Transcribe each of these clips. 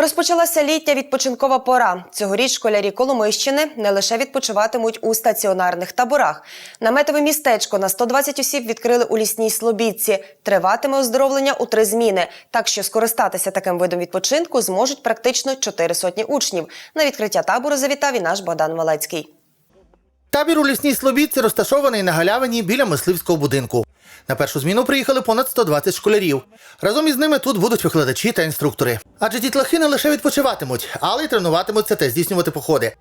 Розпочалася літня відпочинкова пора. Цьогоріч школярі Коломийщини не лише відпочиватимуть у стаціонарних таборах. Наметове містечко на 120 осіб відкрили у лісній Слобідці. Триватиме оздоровлення у три зміни. Так що скористатися таким видом відпочинку зможуть практично чотири сотні учнів. На відкриття табору завітав і наш Богдан Малецький. Табір у лісній Слобідці розташований на галявині біля мисливського будинку. На першу зміну приїхали понад 120 школярів. Разом із ними тут будуть викладачі та інструктори. Адже дітлахи не лише відпочиватимуть, але й тренуватимуться та здійснювати походи.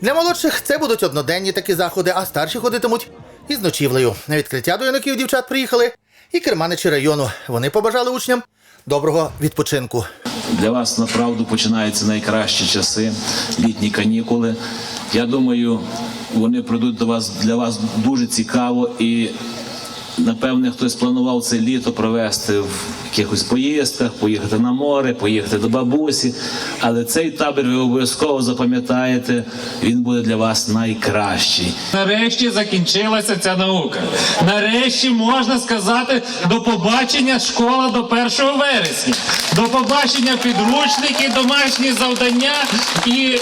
Для молодших це будуть одноденні такі заходи, а старші ходитимуть із ночівлею. На відкриття до юнаків дівчат приїхали і керманичі району. Вони побажали учням доброго відпочинку. Для вас направду починаються найкращі часи, літні канікули. Я думаю, вони пройдуть до вас для вас дуже цікаво і. Напевне, хтось планував це літо провести в якихось поїздках, поїхати на море, поїхати до бабусі. Але цей табір ви обов'язково запам'ятаєте, він буде для вас найкращий. Нарешті закінчилася ця наука. Нарешті можна сказати до побачення школа до 1 вересня. До побачення підручники, домашні завдання і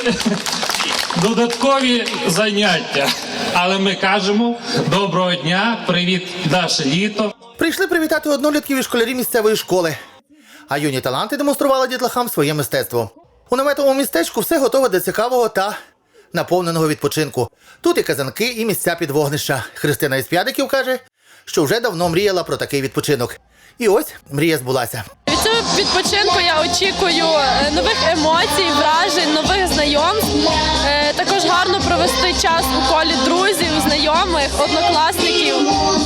додаткові заняття. Але ми кажемо доброго дня, привіт, наше літо. Прийшли привітати однолітків і школярі місцевої школи. А юні таланти демонстрували дітлахам своє мистецтво. У наметовому містечку все готове до цікавого та наповненого відпочинку. Тут і казанки, і місця під вогнища. Христина із П'ядиків каже, що вже давно мріяла про такий відпочинок. І ось мрія збулася. Від цього відпочинку я очікую е, нових емоцій, вражень, нових знайомств. Е, Також гарно провести час у колі друзів, знайомих, однокласників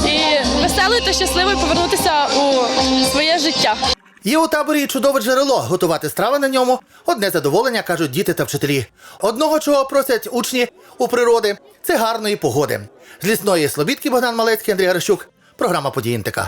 і веселий та щасливий повернутися у своє життя. Є у таборі чудове джерело. Готувати страви на ньому одне задоволення, кажуть діти та вчителі. Одного, чого просять учні у природи, це гарної погоди. З лісної слобідки Богдан Малецький, Андрій Арищук. Програма «Події НТК».